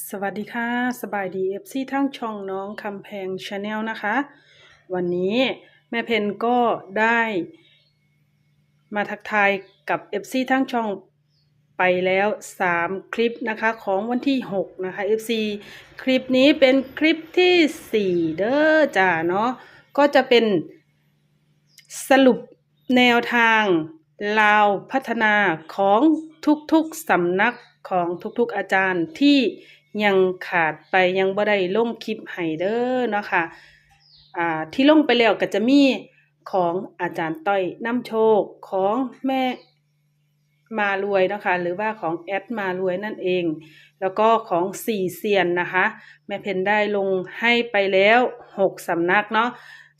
สวัสดีค่ะ สบายดีเอฟซีทั้งช่องน้องคำแพงชาแนลนะคะ วันนี้แม่เพนก็ได้มาทักทายกับเอฟซีทั้งช่องไปแล้ว 3 คลิปนะคะของวันที่ 6 นะคะ FC คลิปนี้เป็นคลิปที่ 4 เด้อจ้าเนาะก็จะเป็นสรุปแนวทางลาวพัฒนาของทุกๆสำนักของทุกๆอาจารย์ที่ ยังขาดไปยังบ่ได้ลงคลิปให้เด้อเนาะค่ะอ่าที่ลงไปแล้วก็จะมีของอาจารย์ต้อยน้ำโชคของแม่มารวยเนาะคะหรือว่าของแอดมารวยนั่นเอง แล้วก็ของสี่เซียนนะคะ แม่เพนได้ลงให้ไปแล้วหกสำนักเนาะ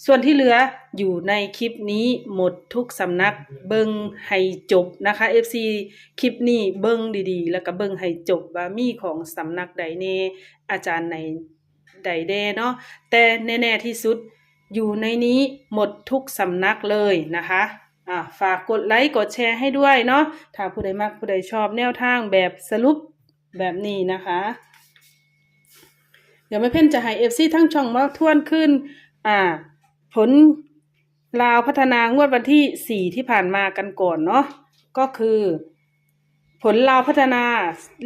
ส่วนที่เหลืออยู่ในคลิปนี้หมดทุกสำนักเบิงให้จบนะคะ FC คลิปนี้เบิงดีๆ แล้วก็เบิงให้จบว่ามีของสำนักใดเนอาจารย์ในใดแดเนาะแต่แน่ๆที่สุดอยู่ในนี้หมดทุกสำนักเลยนะคะอ่าฝากกดไลค์กดแชร์ให้ด้วยเนาะถ้าผู้ใดมักผู้ใดชอบแนวทางแบบสรุปแบบนี้นะคะ เดี๋ยวแม่เพ่นจะให้ FC ทั้งช่องมาทวนขึ้น อ่า ผลลาวพัฒนางวดวันที่4ที่ผ่านมากันก่อนเนาะก็คือ ผลลาวพัฒนา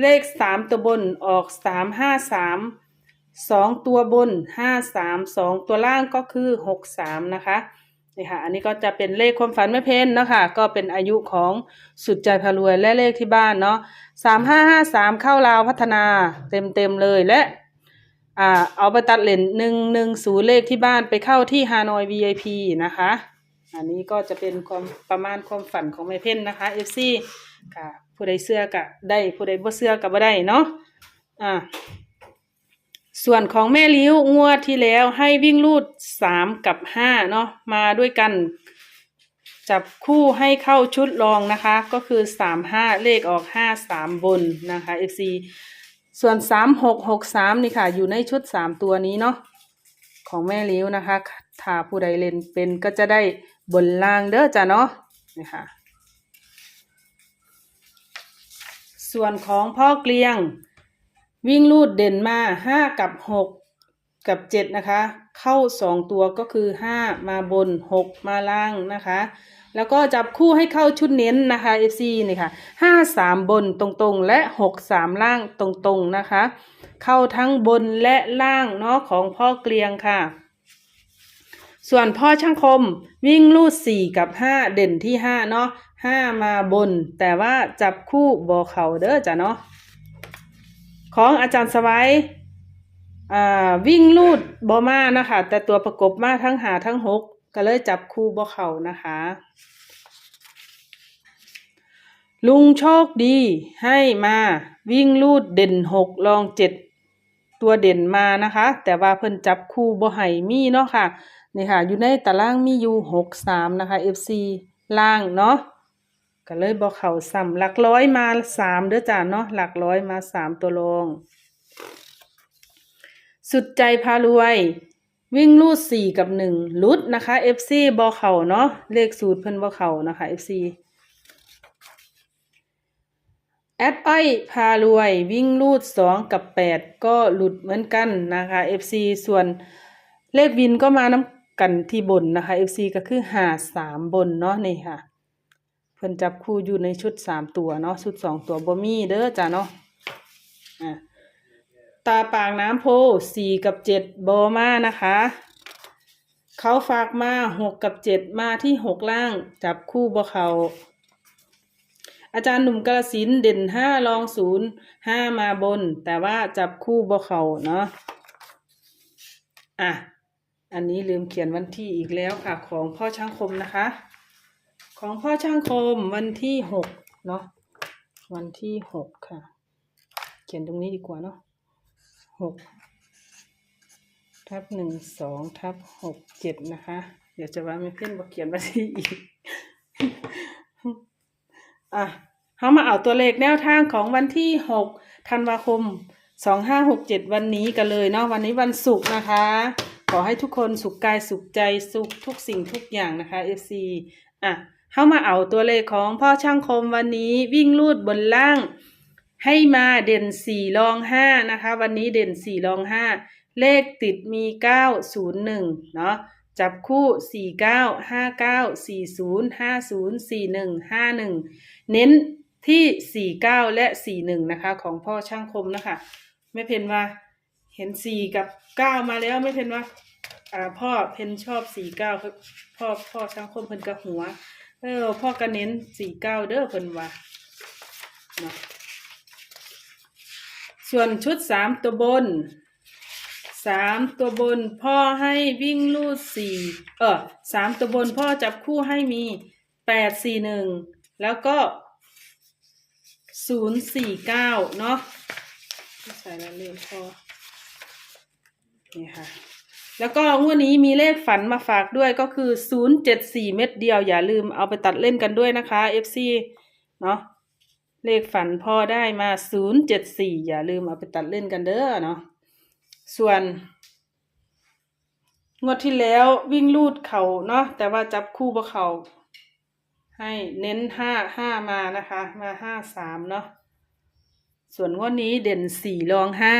เลข3ตัวบนออก3 5 3 2ตัวบน5 3 2ตัวล่างก็คือ6 3นะคะนี่ค่ะอันนี้ก็จะเป็นเลขความฝันไม่เพ้นเนาะคะก็เป็นอายุของสุดใจพารวยและเลขที่บ้านเนาะ3 5 5 3เข้าลาวพัฒนาเต็มเต็มๆเลยและ อ่าเอาไปตัดเลนหนึ่งหนึ่งศูนย์เลขที่บ้านไปเข้าที่ฮานอย VIP นะคะ อันนี้ก็จะเป็นความประมาณความฝันของแม่เพ่นนะคะ FC ค่ะผู้ใดเสื้อกะได้ผู้ใดบ่เสื้อกะบ่ได้เนาะอ่าส่วนของแม่ลิ้วงวดที่แล้วให้วิ่งลูดสามกับห้าเนาะมาด้วยกัน จับคู่ให้เข้าชุดรองนะคะ ก็คือสามห้าเลขออกห้าสามบนนะคะ FC ส่วนสามหกหกสามนี่ค่ะ อยู่ในชุดสามตัวนี้เนาะของแม่ลิ้วนะคะถ้าผู้ใดเล่นเป็นก็จะได้บนล่างเด้อจ้ะเนาะนี่ค่ะ ส่วนของพ่อเกลียง วิ่งลูดเด่นมาห้ากับหกกับเจ็ดนะคะ เข้าสองตัวก็คือห้ามาบนหกมาล่างนะคะ แล้วก็จับคู่ให้เข้าชุดเน้นนะคะ FC นี่ค่ะห้าสามบนตรงๆ และหกสามล่างตรงๆนะคะ เข้าทั้งบนและล่างเนาะของพ่อเกลียงค่ะ ส่วนพ่อช่างคมวิ่งลูดสี่กับห้าเด่นที่ห้าเนาะห้ามาบน แต่ว่าจับคู่บอเขาเด้อจ้ะเนาะของอาจารย์สวัยวิ่งลูดบอมานะคะ แต่ตัวประกบมาทั้งหาทั้งหก ก็เลยจับคู่บอเขานะคะ ลุงโชคดีให้มาวิ่งลูดเด่นหกลองเจ็ดตัวเด่นมานะคะ แต่ว่าเพิ่นจับคู่บ่ให้มีเนาะค่ะนี่ค่ะ อยู่ในตารางมีอยู่หกสามนะคะ FC ล่างเนาะก็เลยบอกเขาซ้ำหลักร้อยมาสามเด้อจ้าเนาะหลักร้อยมาสามตัวรองสุดใจพารวย วิ่งลูดสี่กับหนึ่งลุดนะคะ FC บอเข่าเนาะเลขสูตรเพิ่นบอเข่านะคะ FC แอดอ้อยพารวยวิ่งลูดสองกับแปดก็หลุดเหมือนกันนะคะ FC ส่วนเลขวินก็มาน้ำกันที่บนนะคะ FC ก็คือหาสามบนเนาะนี่ค่ะ เพิ่นจับคู่อยู่ในชุดสามตัวเนาะชุดสองตัวบ่มีเด้อจ้ะเนาะอะ ตาปากน้ำโพสี่กับเจ็ดบอมานะคะ เขาฝากมาหกกับเจ็ดมาที่หกล่างจับคู่บ่เขาอาจารย์หนุ่มกระสินเด่นห้ารองศูนย์ห้ามาบน แต่ว่าจับคู่บ่เขาเนาะอะ อันนี้ลืมเขียนวันที่อีกแล้วค่ะ ของพ่อช่างคมนะคะ ของพ่อช่างคมวันที่หกเนาะวันที่หกค่ะ เขียนตรงนี้ดีกว่าเนาะ หกทับหนึ่งสองทับหกเจ็ดนะคะ เดี๋ยวจะว่าไม่เพื่อนบอกเขียนวันที่อีก อะเขามาเอาตัวเลขแนวทางของวันที่หกธันวาคมสองห้าหกเจ็ดวันนี้กันเลยเนาะวันนี้วันศุกร์นะคะ ขอให้ทุกคนสุขกายสุขใจสุขทุกสิ่งทุกอย่างนะคะ FC อะเข้ามาเอาตัวเลขของพ่อช่างคมวันนี้วิ่งลูดบนล่าง ให้มาเด่นสี่รองห้านะคะ วันนี้เด่นสี่รองห้าเลขติดมีเก้าศูนย์หนึ่งเนาะจับคู่สี่เก้าห้าเก้าสี่ศูนย์ห้าศูนย์สี่หนึ่งห้าหนึ่งเน้นที่สี่เก้าและสี่หนึ่งนะคะ ของพ่อช่างคมนะคะไม่เพนว่าเห็นสี่กับเก้ามาแล้วไม่เพนว่าอ่าพ่อเพนชอบสี่เก้าพ่อพ่อช่างคมเพนกระหัว เออพ่อก็เน้นสี่เก้าเด้อเพนว่าเนาะ ส่วนชุดสามตัวบนสามตัวบนพ่อให้วิ่งลูดสี่เออสามตัวบนพ่อจับคู่ให้มีแปดสี่หนึ่งแล้วก็ศูนย์สี่เก้าเนาะใส่แล้วเรียนพ่อนี่ค่ะแล้วก็งวดนี้มีเลขฝันมาฝากด้วยก็คือ 074 เม็ดเดียว อย่าลืมเอาไปตัดเล่นกันด้วยนะคะ FC เนาะ เลขฝันพ่อได้มา074อย่าลืมเอาไปตัดเล่นกันเด้อเนาะส่วน งวดที่แล้ววิ่งลูดเขาเนาะแต่ว่าจับคู่บ่เขาให้เน้นห้าห้ามานะคะ มาห้าสามเนาะส่วนงวดนี้เด่นสี่รองห้า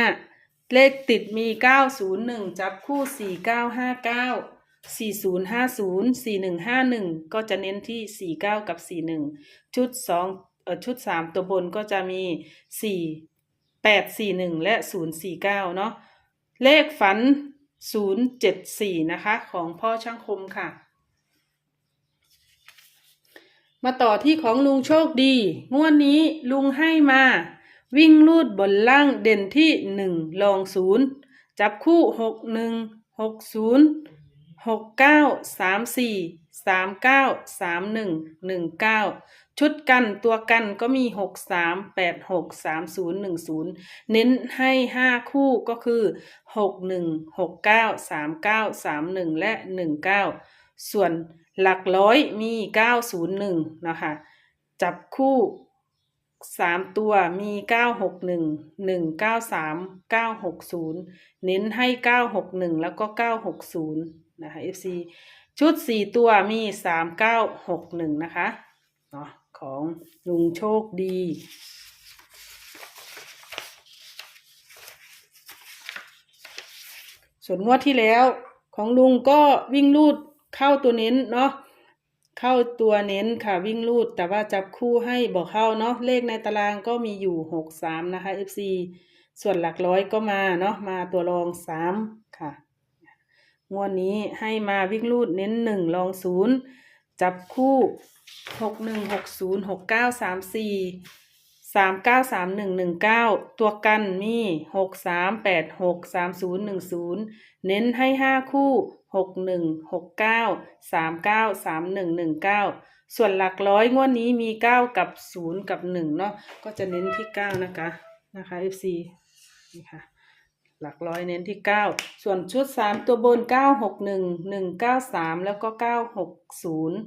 เลขติดมีเก้าศูนย์หนึ่งจับคู่สี่เก้าห้าเก้าสี่ศูนย์ห้าศูนย์สี่หนึ่งห้าหนึ่งก็จะเน้นที่สี่เก้ากับสี่หนึ่งชุดสอง ชุดสามตัวบนก็จะมีสี่แปดสี่หนึ่งและศูนย์สี่เก้าเนาะเลขฝันศูนย์เจ็ดสี่นะคะของพ่อช่างคมค่ะ มาต่อที่ของลุงโชคดี งวดนี้ลุงให้มา วิ่งลูดบนล่างเด่นที่หนึ่งลองศูนย์จับคู่หกหนึ่งหกศูนย์หกเก้าสามสี่สามเก้าสามหนึ่งหนึ่งเก้า ชุดกันตัวกันก็มีหกสามแปดหกสามศูนย์หนึ่งศูนย์เน้นให้ห้าคู่ก็คือหกหนึ่งหกเก้าสามเก้าสามหนึ่งและหนึ่งเก้าส่วนหลักร้อยมีเก้าศูนย์หนึ่งนะคะ จับคู่สามตัวมีเก้าหกหนึ่งหนึ่งเก้าสามเก้าหกศูนย์เน้นให้เก้าหกหนึ่งแล้วก็เก้าหกศูนย์นะคะ FC ชุดสี่ตัวมีสามเก้าหกหนึ่งนะคะเนาะ ของลุงโชคดีส่วนงวดที่แล้วของลุงก็วิ่งลูดเข้าตัวเน้นเนาะเข้าตัวเน้นค่ะวิ่งลูดแต่ว่าจับคู่ให้บอกเข้าเนาะเลขในตารางก็มีอยู่หกสามนะคะ FC ส่วนหลักร้อยก็มาเนาะมาตัวรองสามค่ะ งวดนี้ให้มาวิ่งลูดเน้นหนึ่งรองศูนย์จับคู่ หกหนึ่งหกศูนย์หกเก้าสามสี่สามเก้าสามหนึ่งหนึ่งเก้าตัวกันมีหกสามแปดหกสามศูนย์หนึ่งศูนย์เน้นให้ห้าคู่หกหนึ่งหกเก้าสามเก้าสามหนึ่งหนึ่งเก้าส่วนหลักร้อยงวดนี้มีเก้ากับศูนย์กับหนึ่งเนาะก็จะเน้นที่เก้านะคะนะคะ FC นี่ค่ะหลักร้อยเน้นที่เก้าส่วนชุดสามตัวบนเก้าหกหนึ่งหนึ่งเก้าสามแล้วก็เก้าหกศูนย์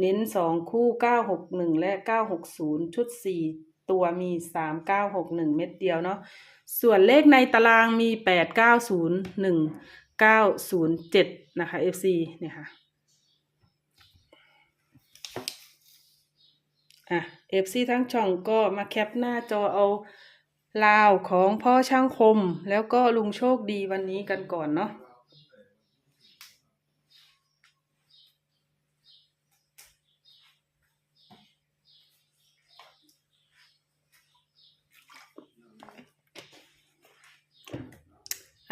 เน้นสองคู่เก้าหกหนึ่งและเก้าหกศูนย์ชุดสี่ตัวมีสามเก้าหกหนึ่งเม็ดเดียวเนาะส่วนเลขในตารางมีแปดเก้าศูนย์หนึ่งเก้าศูนย์เจ็ดนะคะ FC เนี่ยค่ะอะ FC ทั้งช่องก็มาแคปหน้าจอเอาลาวของพ่อช่างคม แล้วก็ลุงโชคดีวันนี้กันก่อนเนาะ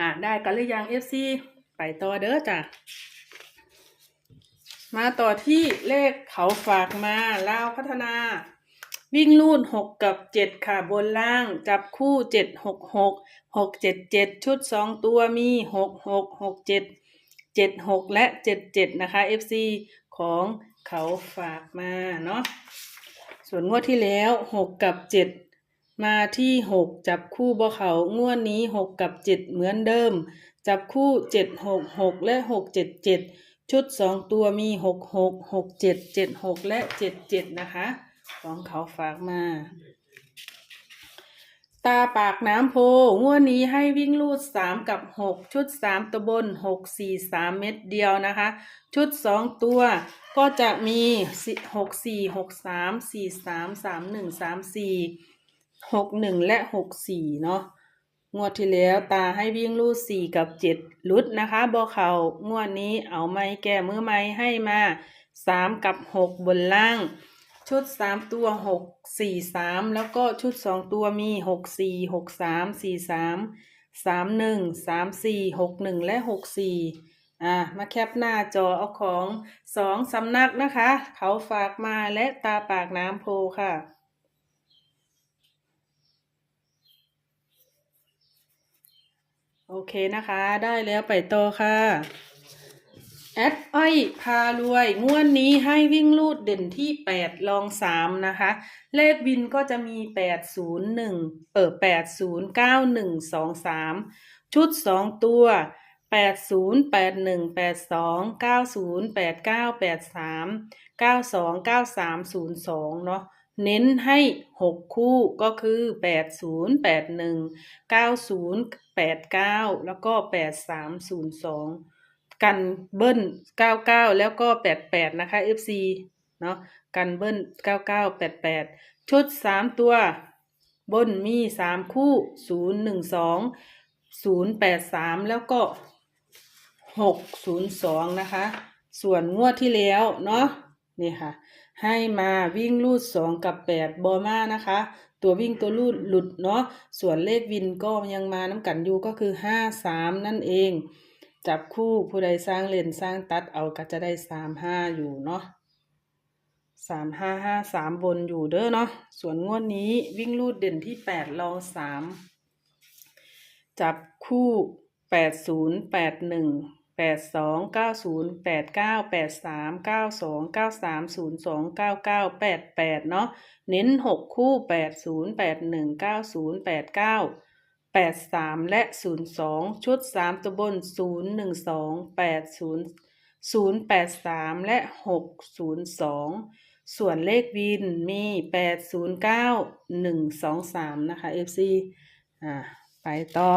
อะได้กันหรือยัง FC ไปต่อเด้อจ้ะมาต่อที่เลขเขาฝากมาลาวพัฒนา วิ่งลูดหกกับเจ็ดค่ะบนล่าง จับคู่เจ็ดหกหกหกเจ็ดเจ็ดชุดสองตัวมีหกหกหกเจ็ดเจ็ดหกและเจ็ดเจ็ดนะคะ FC ของเขาฝากมาเนาะส่วนงวดที่แล้วหกกับเจ็ด มาที่หกจับคู่บ่เขางวดนี้หกกับเจ็ดเหมือนเดิม จับคู่เจ็ดหกหกและหกเจ็ดเจ็ดชุดสองตัวมีหกหกหกเจ็ดเจ็ดหกและเจ็ดเจ็ดนะคะของเขาฝากมา ตาปากน้ำโพงวดนี้ให้วิ่งลูดสามกับหกชุดสามตัวบนหกสี่สามเม็ดเดียวนะคะ ชุดสองตัวก็จะมีหกสี่หกสามสี่สามสามหนึ่งสามสี่ หกหนึ่งและหกสี่เนาะงวดที่แล้วตาให้วิ่งลูดสี่กับเจ็ดลุดนะคะบอเขางวดนี้เอาไม้แก้มือไม้ให้มาสามกับหกบนล่าง ชุดสามตัวหกสี่สามแล้วก็ชุดสองตัวมีหกสี่หกสามสี่สามสามหนึ่งสามสี่หกหนึ่งและหกสี่อะมาแคปหน้าจอเอาของสองสำนักนะคะ เขาฝากมาและตาปากน้ำโพค่ะ โอเคนะคะ ได้แล้วไปต่อค่ะ แอดอ้อยพารวย งวดนี้ให้วิ่งลูดเด่นที่แปดลองสามนะคะ เลขบินก็จะมีแปดศูนย์หนึ่งเปิดแปดศูนย์เก้าหนึ่งสองสามชุดสองตัวแปดศูนย์แปดหนึ่งแปดสองเก้าศูนย์แปดเก้าแปดสามเก้าสองเก้าสามศูนย์สองเนาะ เน้นให้หกคู่ก็คือแปดศูนย์แล้วก็แปดสามศูนย์สองกันเบิ้ล 99 แล้วก็ 88 นะคะ FC เนาะกันเบิ้ล 99 88 ชุด 3 ตัว บนมี 3 คู่ 012 083 แล้วก็ 602 นะคะ ส่วนงวดที่แล้ว เนาะนี่ค่ะ ให้มาวิ่งลูด2กับ8บอมานะคะ ตัววิ่งตัวลูดหลุดเนาะส่วนเลขวินก็ยังมาน้ำกันอยู่ก็คือ53นั่นเอง จับคู่ผู้ใดสร้างเลนสร้างตัดเอาก็จะได้สามห้าอยู่เนาะสามห้าห้าสามบนอยู่เด้อเนาะส่วนงวดนี้วิ่งลูดเด่นที่แปดรองสามจับคู่แปดศูนย์แปดหนึ่ง แปดสองเก้าศูนย์แปดเก้าแปดสามเก้าสองเก้าสามศูนย์สองเก้าเก้าแปดแปดเนาะเน้นหกคู่แปดศูนย์แปดหนึ่งเก้าศูนย์แปดเก้าแปดสามและศูนย์สองชุดสามตัวบนศูนย์หนึ่งสองแปดศูนย์ศูนย์แปดสามและหกศูนย์สองส่วนเลขวินมีแปดศูนย์เก้าหนึ่งสองสามนะคะ FC อ่าไปต่อ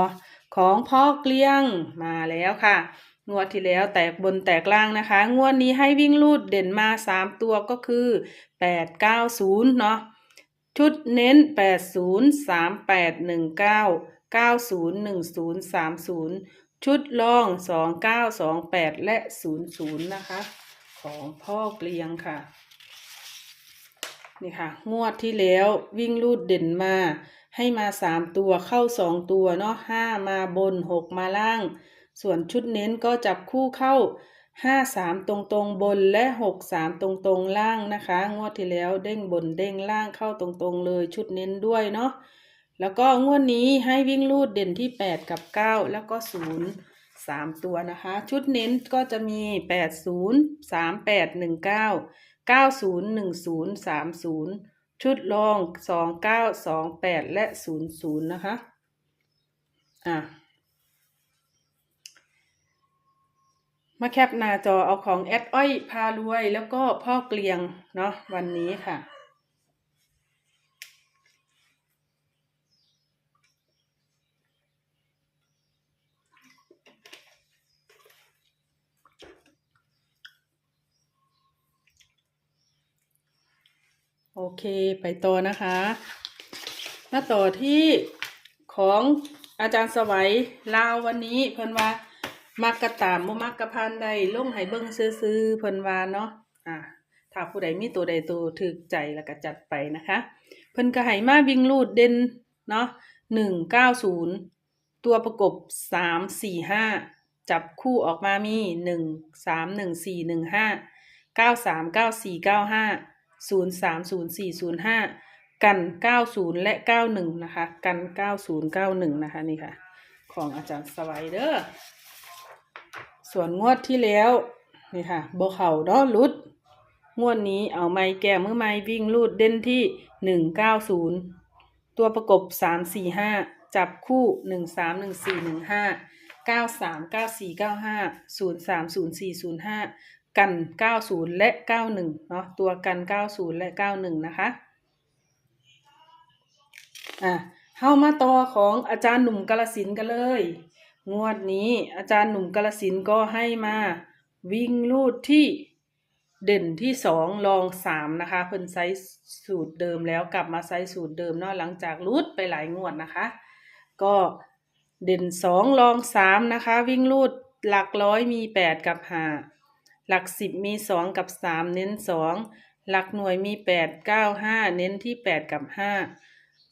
ของพ่อเกลี้ยงมาแล้วค่ะ งวดที่แล้วแตกบนแตกล่างนะคะ งวดนี้ให้วิ่งลูดเด่นมาสามตัวก็คือแปดเก้าศูนย์เนาะชุดเน้น80 38 19 90 10 30ชุดล่อง2928และ00นะคะ ของพ่อเกลียงค่ะ นี่ค่ะ งวดที่แล้ววิ่งรูดเด่นมา ให้มา3ตัวเข้า2ตัวเนาะ5มาบน6มาล่าง ส่วนชุดเน้นก็จับคู่เข้าห้าสามตรงตรงบนและหกสามตรงตรงล่างนะคะ งวดที่แล้วเด้งบนเด้งล่างเข้าตรงตรงๆเลยชุดเน้นด้วยเนาะแล้วก็งวดนี้ให้วิ่งลูดเด่นที่แปดกับเก้าแล้วก็ศูนย์สามตัวนะคะ ชุดเน้นก็จะมีแปดศูนย์สามแปดหนึ่งเก้าเก้าศูนย์หนึ่งศูนย์สามศูนย์ชุดรองสองเก้าสองแปดและศูนย์ศูนย์นะคะ อะ มาแคปหน้าจอเอาของแอดอ้อยพารวย แล้วก็พ่อเกลียงเนาะวันนี้ค่ะ โอเคไปต่อนะคะ มาต่อที่ของอาจารย์สวัยลาววันนี้เพิ่นว่า มักกระตามบ่มักกระพันใดลงให้เบิ่งซื้อๆเพิ่นว่าเนาะอ่าถ้าผู้ใดมีตัวใดตัวถึกใจแล้วก็จัดไปนะคะ เพิ่นก็ให้มาวิ่งลูดเด่นเนาะหนึ่งเก้าศูนย์ตัวประกบสามสี่ห้าจับคู่ออกมามีหนึ่งสามหนึ่งสี่หนึ่งห้าเก้าสามเก้าสี่เก้าห้าศูนย์สามศูนย์สี่ศูนย์ห้ากันเก้าศูนย์และเก้าหนึ่งนะคะ กันเก้าศูนย์เก้าหนึ่งนะคะนี่ค่ะ ของอาจารย์สไวเดอร์ ส่วนงวดที่แล้วนี่ค่ะโบเข่าเนาะลุด งวดนี้เอาไม้แก้มือไม้วิ่งลูดเด่นที่หนึ่งเก้าศูนย์ตัวประกบสามสี่ห้าจับคู่หนึ่งสามหนึ่งสี่หนึ่งห้าเก้าสามเก้าสี่เก้าห้าศูนย์สามศูนย์สี่ศูนย์ห้ากันเก้าศูนย์และเก้าหนึ่งเนาะตัวกันเก้าศูนย์และเก้าหนึ่งนะคะ อะเข้ามาต่อของอาจารย์หนุ่มกาลสินกันเลย งวดนี้อาจารย์หนุ่มกาลสินก็ให้มา วิ่งลูดที่เด่นที่สองรองสามนะคะเพิ่นไซส์สูตรเดิมแล้วกลับมาไซส์สูตรเดิมเนาะหลังจากรูดไปหลายงวดนะคะ ก็เด่นสองรองสามนะคะ วิ่งรูดหลักร้อยมีแปดกับห้าหลักสิบมีสองกับสามเน้นสองหลักหน่วยมีแปดเก้าห้าเน้นที่แปดกับห้า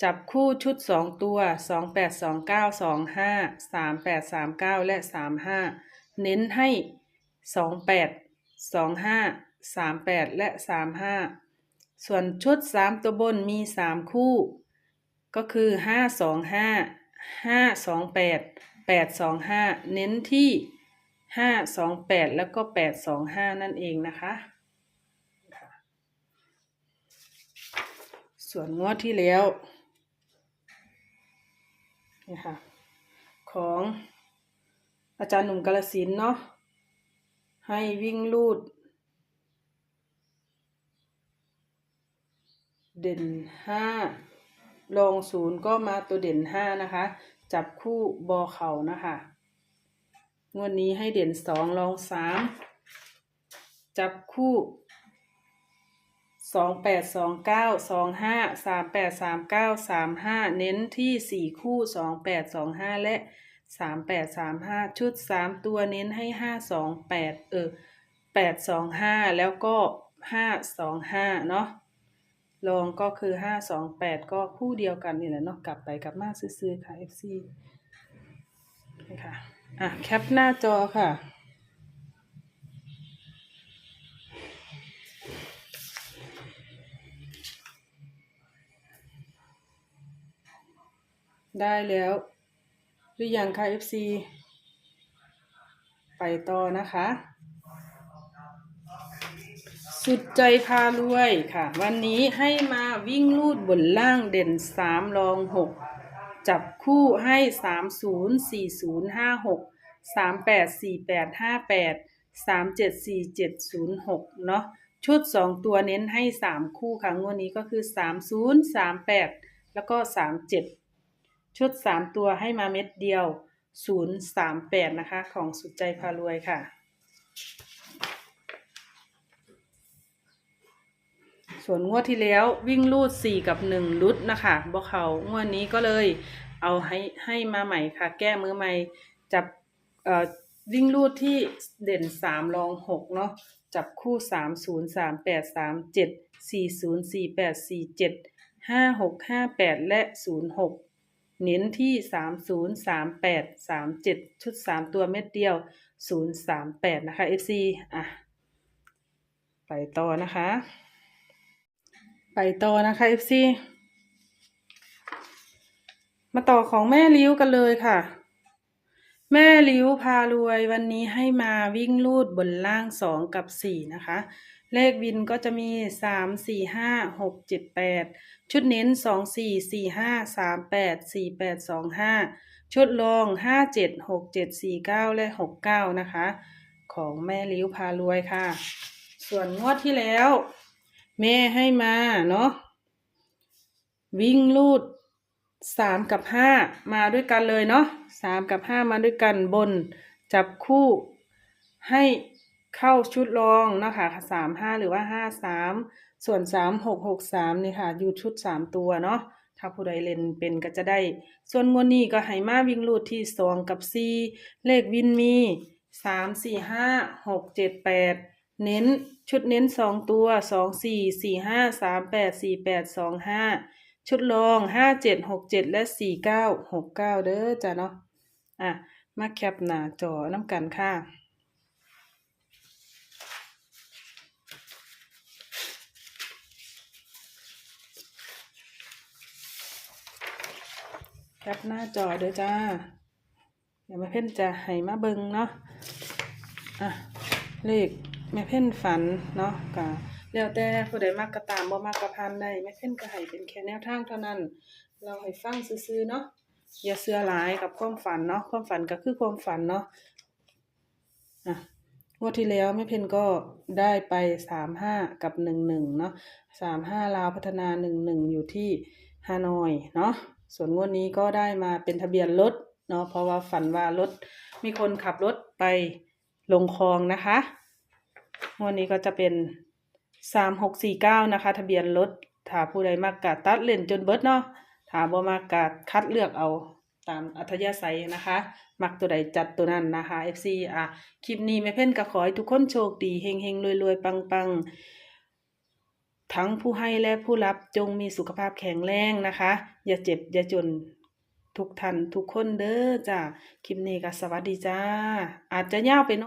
จับคู่ชุดสองตัวสองแปดสองเก้าสองห้าสามแปดสามเก้าและสามห้าเน้นให้สองแปดสองห้าสามแปดและสามห้าส่วนชุดสามตัวบนมีสามคู่ ก็คือห้าสองห้าห้าสองแปดแปดสองห้าเน้นที่ห้าสองแปดแล้วก็แปดสองห้านั่นเองนะคะ ส่วนงวดที่แล้ว นี่ค่ะ ของอาจารย์หนุ่มกาลสินเนาะให้วิ่งลูด เด่นห้าลองศูนย์ก็มาตัวเด่นห้านะคะ จับคู่บอเข่านะคะงวดนี้ให้เด่นสองลองสามจับคู่ สองแปดสองเก้าสองห้าสามแปดสามเก้าสามห้าเน้นที่สี่คู่สองแปดสองห้าและสามแปดสามห้าชุดสามตัวเน้นให้ห้าสองแปดเออแปดสองห้าแล้วก็ห้าสองห้าเนาะลองก็คือห้าสองแปดก็คู่เดียวกันนี่แหละเนาะกลับไปกลับมาซื้อๆค่ะ FC นี่ค่ะอะแคปหน้าจอค่ะ ได้แล้ว หรือยังค่ะ FC ไปต่อนะคะ สุดใจพารวยค่ะ วันนี้ให้มาวิ่งลูดบนล่างเด่นสามรองหกจับคู่ให้สามศูนย์สี่ศูนย์ห้าหกสามแปดสี่แปดห้าแปดสามเจ็ดสี่เจ็ดศูนย์หกเนาะชุดสองตัวเน้นให้สามคู่ค่ะงวดนี้ก็คือสามศูนย์สามแปดแล้วก็สามเจ็ด ชุดสามตัวให้มาเม็ดเดียวศูนย์สามแปดนะคะ ของสุดใจพารวยค่ะ ส่วนงวดที่แล้ววิ่งลูดสี่กับหนึ่งลุดนะคะบ่เขางวดนี้ก็เลยเอาให้ให้มาใหม่ค่ะ แก้มือใหม่จับเอ่อวิ่งลูดที่เด่นสามรองหกเนาะจับคู่สามศูนย์สามแปดสามเจ็ดสี่ศูนย์สี่แปดสี่เจ็ดห้าหกห้าแปดและศูนย์หก เน้นที่สามศูนย์สามแปดสามเจ็ดชุดสามตัวเม็ดเดียวศูนย์สามแปดนะคะ FC อะ ไปต่อนะคะ ไปต่อนะคะ FC มาต่อของแม่ลิ้วกันเลยค่ะ แม่ลิ้วพารวยวันนี้ให้มาวิ่งลูดบนล่างสองกับสี่นะคะ เลขวินก็จะมีสามสี่ห้าหกเจ็ดแปดชุดเน้นสองสี่สี่ห้าสามแปดสี่แปดสองห้าชุดรองห้าเจ็ดหกเจ็ดสี่เก้าและหกเก้านะคะ ของแม่ลิ้วพารวยค่ะ ส่วนงวดที่แล้ว แม่ให้มาเนาะวิ่งลูดสามกับห้ามาด้วยกันเลยเนาะสามกับห้ามาด้วยกันบน จับคู่ให้ เข้าชุดรองนะคะสามห้าหรือว่าห้าสามส่วนสามหกหกสามนี่ค่ะ อยู่ชุดสามตัวเนาะถ้าผู้ใดเล่นเป็นก็จะได้ ส่วนงวดนี้ก็ให้มาวิ่งลูดที่สองกับสี่เลขวินมีสามสี่ห้าหกเจ็ดแปดเน้นชุดเน้นสองตัวสองสี่สี่ห้าสามแปดสี่แปดสองห้าชุดรองห้าเจ็ดหกเจ็ดและสี่เก้าหกเก้าเด้อจ้ะเนาะอะมาแคปหน้าจอน้ำกันค่ะ แคปหน้าจอเด้อจ้า เดี๋ยวแม่เพ่นจะให้มาเบิงเนาะ อะ เลขแม่เพ่นฝันเนาะกะแล้วแต่ผู้ใดมักกระตามบ่มักกระพันได้แม่เพ่นก็ให้เป็นแค่แนวทางเท่านั้น เราให้ฟังซื่อๆเนาะ อย่าเชื่อหลายกับความฝันเนาะ ความฝันก็คือความฝันเนาะ อะงวดที่แล้วแม่เพ่นก็ได้ไปสามห้ากับหนึ่งหนึ่งเนาะสามห้าลาวพัฒนาหนึ่งหนึ่งอยู่ที่ฮานอยเนาะ ส่วนงวดนี้ก็ได้มาเป็นทะเบียนรถเนาะเพราะว่าฝันว่ารถมีคนขับรถไปลงคลองนะคะงวดนี้ก็จะเป็นสามหกสี่เก้านะคะ ทะเบียนรถถ้าผู้ใดมากกะตัดเล่นจนเบิดเนาะถ้าบ่มากกะคัดเลือกเอาตามอัธยาศัยนะคะ มักตัวใดจัดตัวนั้นนะคะ FC อะ คลิปนี้แม่เพ่นก็ขอให้ทุกคนโชคดีเฮงเฮงรวยรวยปังปัง ทั้งผู้ให้และผู้รับจงมีสุขภาพแข็งแรงนะคะ อย่าเจ็บ อย่าจนทุกท่านทุกคนเด้อจ้าคลิปนี้ก็สวัสดีจ้า อาจจะยาวไปน